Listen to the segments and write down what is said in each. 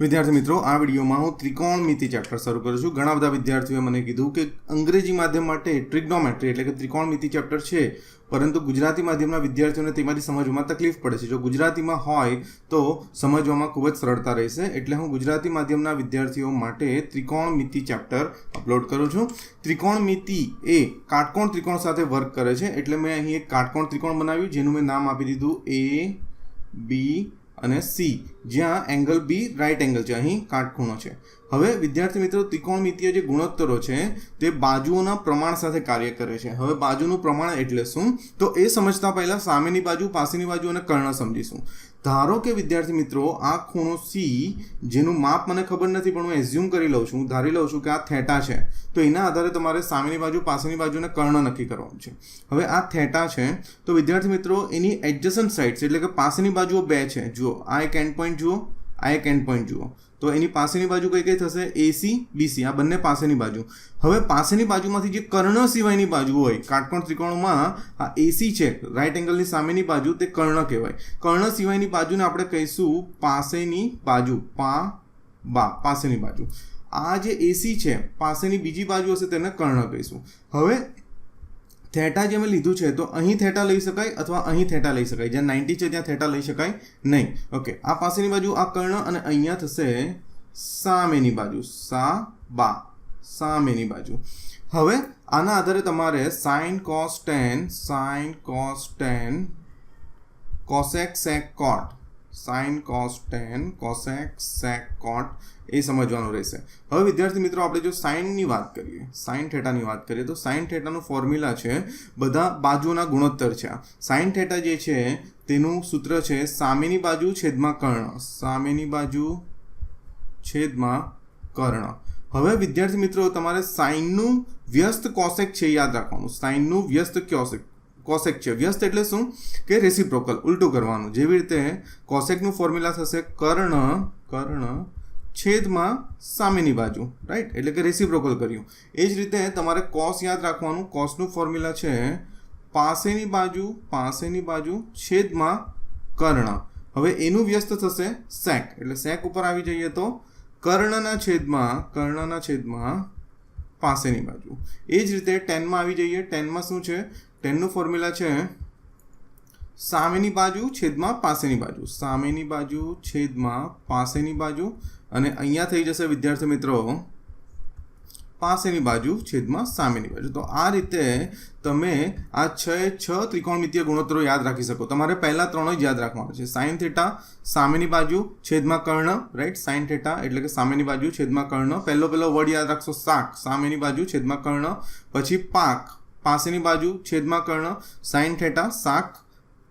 વિદ્યાર્થી મિત્રો, આ વિડીયોમાં હું ત્રિકોણમિતિ ચેપ્ટર શરૂ કરું છું. ઘણા બધા વિદ્યાર્થીઓએ મને કીધું કે અંગ્રેજી માધ્યમ માટે ટ્રિગ્નોમેટ્રી એટલે કે ત્રિકોણમિતિ ચેપ્ટર છે. પરંતુ ગુજરાતી માધ્યમના વિદ્યાર્થીઓને તેમાંથી સમજવામાં તકલીફ પડે છે. જો ગુજરાતીમાં હોય તો સમજવામાં ખૂબ જ સરળતા રહેશે. એટલે હું ગુજરાતી માધ્યમના વિદ્યાર્થીઓ માટે ત્રિકોણમિતિ ચેપ્ટર અપલોડ કરું છું. ત્રિકોણમિતિ એ કાટકોણ ત્રિકોણ સાથે વર્ક કરે છે. એટલે મેં અહીં એક કાટકોણ ત્રિકોણ બનાવ્યું, જેનું મેં નામ આપી દીધું એ બી અને સી જ્યાં એંગલ બી રાઇટ એંગલ છે. અહીં કાટખૂણો છે. હવે વિદ્યાર્થી મિત્રો, ત્રિકોણમિતિય જે ગુણોત્તરો છે, તે બાજુઓના પ્રમાણ સાથે કાર્ય કરે છે. હવે બાજુનું પ્રમાણ એટલે શું? તો એ સમજતા પહેલાં સામેની બાજુ, પાસેની બાજુ અને કર્ણ સમજીશું. ધારો કે વિદ્યાર્થી મિત્રો, આ ખૂણો સી જેનું માપ મને ખબર નથી, પણ હું એઝ્યુમ કરી લઉં છું, ધારી લઉં છું કે આ થેટા છે. તો એના આધારે તમારે સામેની બાજુ, પાસેની બાજુ અને કર્ણ નક્કી કરવાનું છે. હવે આ થેટા છે. તો વિદ્યાર્થી મિત્રો, એની એડજસન્ટ સાઇડ્સ એટલે કે પાસેની બાજુઓ બે છે. જુઓ, આ એક એન્ડ પોઈન્ટ જુઓ, આ એક એન્ડ પોઈન્ટ જુઓ. તો એની પાસેની બાજુ કઈ કઈ થશે? એસી બીસી આ બંને પાસેની બાજુ. હવે પાસેની બાજુમાંથી જે કર્ણ સિવાયની બાજુ હોય, કાટકોણ ત્રિકોણમાં, આ એસી છે રાઈટ એંગલની સામેની બાજુ તે કર્ણ કહેવાય. કર્ણ સિવાયની બાજુને આપણે કહીશું પાસેની બાજુ, પા, બા, પાસેની બાજુ. આ જે એસી છે, પાસેની બીજી બાજુ હશે તેને કર્ણ કહીશું. હવે થેટા જે મેં લીધું છે, તો અહીં થેટા લઈ શકાય અથવા અહીં થેટા લઈ શકાય. જ્યાં નાઇન્ટી છે, ત્યાં થેટા લઈ શકાય નહીં. ઓકે, આ પાસેની બાજુ આ કર્ણ અને અહીંયા થશે સામેની બાજુ. સા, બા, સામેની બાજુ. હવે આના આધારે તમારે sine cos tan, sine cos tan, cosec sec cot sine cos tan cosec sec cot એ સમજવાનું રહેશે. હવે વિદ્યાર્થી મિત્રો, આપણે જો સાઇનની વાત કરીએ સાઇન થેટાની વાત કરીએ, તો સાઇન થેટાનું ફોર્મ્યુલા છે, બધા બાજુના ગુણોત્તર છે. સાઇન થેટા જે છે, તેનું સૂત્ર છે, સામેની બાજુ છેદમાં કર્ણ. સામેની બાજુ છેદમાં કર્ણ. હવે વિદ્યાર્થી મિત્રો, તમારે સાઇનનું વ્યસ્ત કોસેક છે યાદ રાખવાનું. સાઇનનું વ્યસ્ત કોસેક કોસેક છે. વ્યસ્ત એટલે શું? કે રેસિપ્રોકલ ઉલટું કરવાનું. જેવી રીતે કોસેકનું ફોર્મ્યુલા થશે કર્ણ કર્ણ છેદમાં સામેની બાજુ. રાઈટ એટલે કે રેસિપ્રોકલ કર્યું. એ જ રીતે તમારે કોસ યાદ રાખવાનું. કોસનું ફોર્મ્યુલા છે પાસેની બાજુ પાસેની બાજુ છેદમાં કર્ણ. હવે એનું વ્યસ્ત થશે સેક એટલે સેક ઉપર આવી જઈએ તો કર્ણના છેદમાં કર્ણના છેદમાં પાસેની બાજુ. એ જ રીતે ટેનમાં આવી જઈએ. ટેનમાં શું છે? ટેનનું ફોર્મ્યુલા છે સામેની બાજુ છેદમાં પાસેની બાજુ. સામેની બાજુ છેદમાં પાસેની બાજુ અને અહીંયા થઈ જશે વિદ્યાર્થી મિત્રો પાસેની બાજુ છેદમાં સામેની બાજુ. તો આ રીતે તમે આ છ છ ત્રિકોણમિતીય ગુણોત્તરો યાદ રાખી શકો. તમારે પહેલાં ત્રણ જ યાદ રાખવાના છે. સાઇન થેટા, સામેની બાજુ છેદમાં કર્ણ રાઈટ સાઇન થેટા એટલે કે સામેની બાજુ છેદમાં કર્ણ. પહેલો પહેલો વર્ડ યાદ રાખશો શાક સામેની બાજુ છેદમાં કર્ણ, પછી પાક. પાસેની બાજુ છેદમાં કર્ણ સાઇન થેટા શાક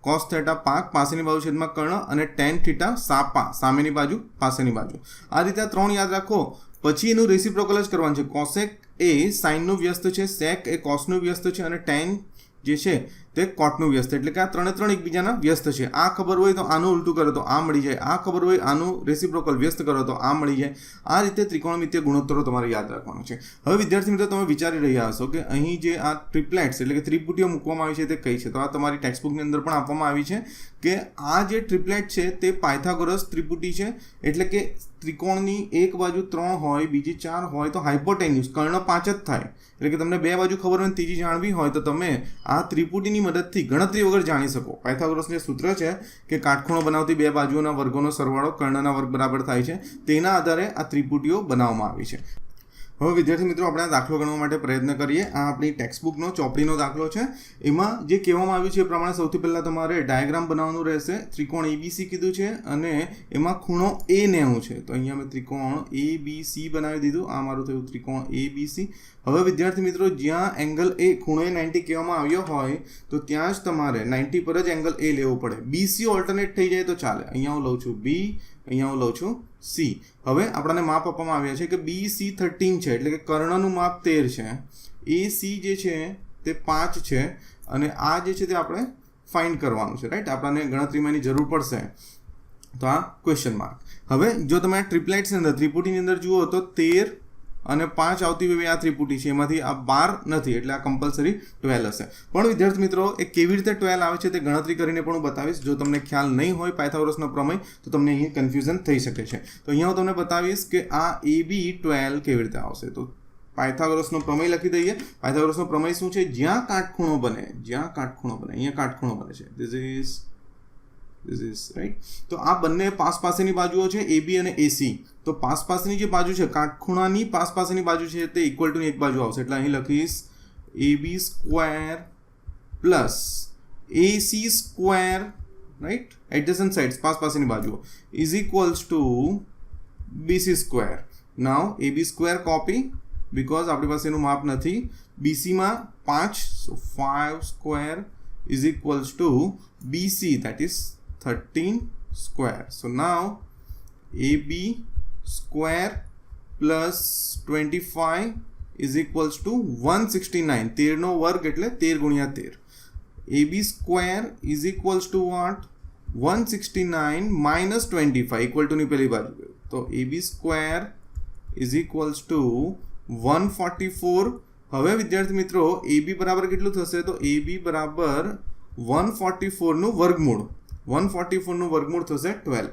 કોસ થેટા, પાક, પાસેની બાજુ છેદમાં કર્ણ અને ટેન થીટા, સાપા, સામેની બાજુ, પાસેની બાજુ. આ રીતે આ ત્રણ યાદ રાખો. પછી એનું રેસિપ્રોકલ જ કરવાનું છે. કોસેક એ સાઇનનું વ્યસ્ત છે, સેક એ કોસનું વ્યસ્ત છે અને ટેન જે છે તે કોર્ટનું વ્યસ્ત એટલે કે આ ત્રણે ત્રણ એકબીજાના વ્યસ્ત છે. આ ખબર હોય તો આનું ઉલટું કરો તો આ મળી જાય. આ ખબર હોય આનું રેસિપ્રોકલ વ્યસ્ત કરો તો આ મળી જાય. આ રીતે ત્રિકોણમિતીય ગુણોત્તરો તમારે યાદ રાખવાનું છે. હવે વિદ્યાર્થી મિત્રો, તમે વિચારી રહ્યા હશો કે અહીં જે આ ટ્રિપ્લેટ્સ એટલે કે ત્રિપુટીઓ મૂકવામાં આવી છે તે કઈ છે? તો આ તમારી ટેક્સ્ટબુકની અંદર પણ આપવામાં આવી છે કે આ જે ટ્રિપ્લેટ છે તે પાયથાગોરસ ત્રિપુટી છે. એટલે કે ત્રિકોણની એક બાજુ ત્રણ હોય, બીજી ચાર હોય તો હાઇપોટેન્યુસ કર્ણ પાંચ જ થાય. એટલે કે તમને બે બાજુ ખબર હોય ત્રીજી જાણવી હોય તો તમે આ ત્રિપુટીની મદદથી ગણતરી વગર જાણી શકો. પાયથાગોરસનું સૂત્ર છે કે કાટખૂણો બનાવતી બે બાજુઓના વર્ગોનો સરવાળો કર્ણના વર્ગ બરાબર થાય છે, તેના આધારે આ ત્રિપુટીઓ બનાવવામાં આવી છે. હવે વિદ્યાર્થી મિત્રો, આપણે આ દાખલો ગણવા માટે પ્રયત્ન કરીએ. આ આપણી ટેક્સ્ટબુકનો ચોપડીનો દાખલો છે. એમાં જે કહેવામાં આવ્યું છે એ પ્રમાણે સૌથી પહેલાં તમારે ડાયાગ્રામ બનાવવાનું રહેશે. ત્રિકોણ એબીસી કીધું છે અને એમાં ખૂણો એ નેવું છે. તો અહીંયા મેં ત્રિકોણ એ બી સી બનાવી દીધું. આ મારું થયું ત્રિકોણ એ બી સી હવે વિદ્યાર્થી મિત્રો, જ્યાં એંગલ એ ખૂણો એ નાઇન્ટી કહેવામાં આવ્યો હોય, તો ત્યાં જ તમારે નાઇન્ટી પર જ એંગલ એ લેવો પડે. બીસી ઓલ્ટરનેટ થઈ જાય તો ચાલે. અહીંયા હું લઉં છું બી અહીંયા હું લઉં છું સી. હવે આપણને માપ આપવામાં આવ્યા છે કે બી સી થર્ટીન છે, એટલે કે કર્ણનું માપ તેર છે. એ સી જે છે તે પાંચ છે અને આ જે છે તે આપણે ફાઇન્ડ કરવાનું છે રાઈટ આપણને ગણતરીમાં એની જરૂર પડશે. તો આ ક્વેશ્ચન માર્ક હવે જો તમે ટ્રિપલાઇટ્સની અંદર, ત્રિપુટીની અંદર જુઓ તો તેર અને પાંચ આવતી હોય આ ત્રિપુટી છે. એમાંથી આ બાર નથી, એટલે આ કમ્પલસરી ટ્વેલ્વ હશે. પણ વિદ્યાર્થી મિત્રો, એ કેવી રીતે ટ્વેલ્વ આવે છે તે ગણતરી કરીને પણ હું બતાવીશ. જો તમને ખ્યાલ નહીં હોય પાયથાગોરસનો પ્રમેય, તો તમને અહીં કન્ફ્યુઝન થઈ શકે છે. તો અહીંયા હું તમને બતાવીશ કે આ એ બી ટ્વેલ્વ કેવી રીતે આવશે. તો પાયથાગોરસનો પ્રમેય લખી દઈએ. પાયથાગોરસનો પ્રમેય શું છે? જ્યાં કાટખૂણો બને. જ્યાં કાટખૂણો બને. અહીંયા કાટખૂણો બને છે. ધીસ ઇઝ ધીસ રાઈટ તો આ બંને પાસ પાસેની બાજુઓ છે એબી અને એસી તો પાસ પાસેની જે બાજુ છે, કાટખૂણાની પાસ પાસેની બાજુ છે, તે ઇક્વલ ટુ એક બાજુ આવશે. એટલે અહીં લખીશ AB square plus AC square right adjacent sides pass પાસેની બાજુઓ. Is equals to BC square now AB square copy because આપણી પાસે એનું માપ નથી. બીસીમાં પાંચ five square is equals to BC that is thirteen square. So now AB square five is equals to one sixty nine તેરનો વર્ગ એટલે તેર ગુણ્યા તેર A B square is equals to what one sixty nine minus twenty five equal ટુની પેલી બાજુ ગયું તો is equals to one forty four હવે વિદ્યાર્થી મિત્રો AB બરાબર કેટલું થશે તો AB બરાબર વન ફોર્ટી ફોરનું વર્ગમૂળ વન ફોર્ટી ફોરનું વર્ગમૂળ થશે ટ્વેલ્વ.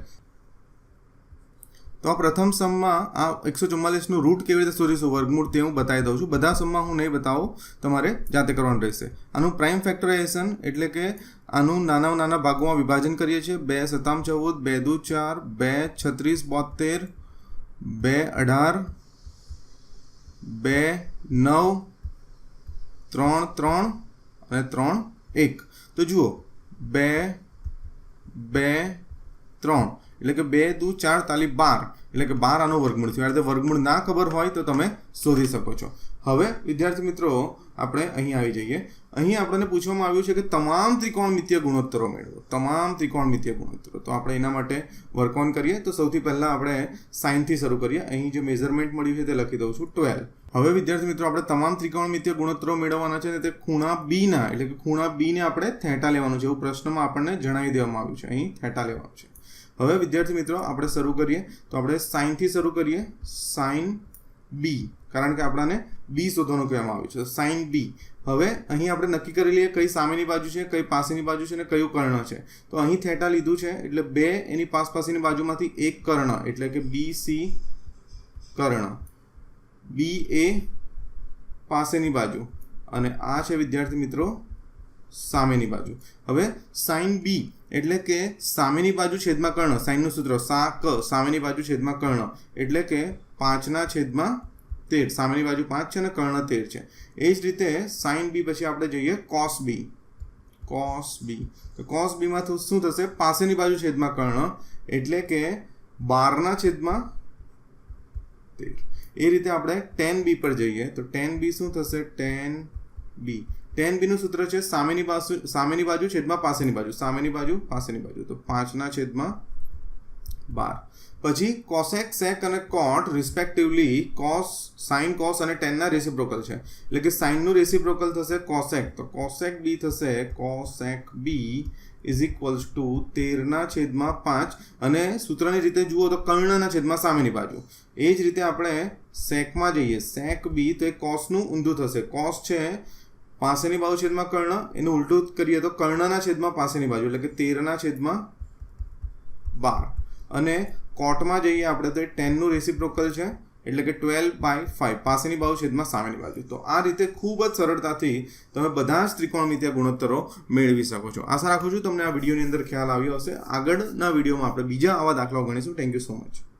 તો આ પ્રથમ સમમાં આ એકસો ચુમ્માલીસનું રૂટ કેવી રીતે શોધીશું? વર્ગમૂળ તે હું બતાવી દઉં છું. બધા સમમાં હું નહીં બતાવું. તમારે જાતે કરવાનું રહેશે. આનું પ્રાઇમ ફેક્ટરાઇઝેશન એટલે કે આનું નાના નાના ભાગોમાં વિભાજન કરીએ છીએ. બે સત્તામ ચૌદ, બે દુ ચાર, બે છત્રીસ બોતેર, બે અઢાર, બે નવ, ત્રણ ત્રણ અને ત્રણ એક. તો જુઓ, બે બે, ત્રણ. એટલે કે બે, દુ, ચાર, તાલી, બાર. એટલે કે બાર આનો વર્ગમૂળ થયો. એટલે વર્ગમૂળ ના ખબર હોય તો તમે શોધી શકો છો. હવે, વિદ્યાર્થી મિત્રો, આપણે અહીં આવી જઈએ. અહીં આપણને પૂછવામાં આવ્યું છે કે તમામ ત્રિકોણમિતીય ગુણોત્તરો મેળવો. તમામ ત્રિકોણમિતીય ગુણોત્તરો. તો આપણે એના માટે વર્ક ઓન કરીએ. તો સૌથી પહેલાં આપણે સાઇનથી શરૂ કરીએ. અહીં જે મેઝરમેન્ટ મળ્યું છે તે લખી દઉં છું. ટ્વેલ્વ હવે વિદ્યાર્થી મિત્રો, આપણે તમામ ત્રિકોણમિતિય ગુણોત્તરો મેળવવાના છે અને તે ખૂણા બીના, એટલે કે ખૂણા બીને આપણે થેટા લેવાનું છે એવું પ્રશ્નમાં આપણને જણાવી દેવામાં આવ્યું છે. અહીં થેટા લેવાનું છે. હવે વિદ્યાર્થી મિત્રો, આપણે શરૂ કરીએ. તો આપણે સાઇનથી શરૂ કરીએ. સાઇન બી, કારણ કે આપણાને બી શોધવાનું કહેવામાં આવ્યું છે. Sine B. હવે અહીં આપણે નક્કી કરી લઈએ કઈ સામેની બાજુ છે, કઈ પાસેની બાજુ છે અને કયું કર્ણ છે. તો અહીં થેટા લીધું છે, એટલે બે એની પાસ પાસેની બાજુમાંથી એક કર્ણ, એટલે કે બી સી કર્ણ. બી એ પાસેની બાજુ. અને આ છે વિદ્યાર્થી મિત્રો સામેની બાજુ. હવે સાઇન બી એટલે કે સામેની બાજુ છેદમાં કર્ણ. સાઇનનું સૂત્ર સા, ક, સામેની બાજુ છેદમાં કર્ણ. એટલે કે પાંચના છેદમાં તેર. સામેની બાજુ પાંચ છે અને કર્ણ તેર છે. એ જ રીતે સાઇન બી પછી આપણે જોઈએ કોસ બી કોસ બી તો કોસ બીમાં શું થશે? પાસેની બાજુ છેદમાં કર્ણ. એટલે કે બારના છેદમાં તેર. એ રીતે આપણે ટેન બી પર જઈએ, તો ટેન બી શું થશે? ટેન બી ટેન બીનું સૂત્ર છે સામેની બાજુ સામેની બાજુ છેદમાં પાસેની બાજુ, સામેની બાજુ, પાસેની બાજુ. તો પાંચના છેદમાં બાર. પછી કોસેક સેક અને cot respectively cos sine cos અને ટેનના રેસિપ્રોકલ છે. એટલે કે સાઇનનું રેસિપ્રોકલ થશે કોસેક તો કોસેક બી થશે cosec B is equals to તેરના છેદમાં પાંચ અને સૂત્રની રીતે જુઓ તો કર્ણના છેદમાં સામેની બાજુ. એ જ રીતે આપણે સેકમાં જઈએ. સેક બી તો એ કોસનું ઊંધું થશે. કોસ છે પાસેની બાજુ છેદમાં કર્ણ. એનું ઉલટું કરીએ તો કર્ણના છેદમાં પાસેની બાજુ, એટલે કે તેરના છેદમાં બાર. અને કોટમાં જઈએ આપણે તો એ ટેનનું રેસિપ્રોકલ છે. એટલે કે ટ્વેલ્વ બાય ફાઇવ પાસેની બાજુ છેદમાં સામેની બાજુ. તો આ રીતે ખૂબ જ સરળતાથી તમે બધા જ ત્રિકોણમિતિય ગુણોત્તરો મેળવી શકો છો. આશા રાખું છું તમને આ વિડીયોની અંદર ખ્યાલ આવ્યો હશે. આગળના વિડીયોમાં આપણે બીજા આવા દાખલાઓ ગણીશું. Thank you so much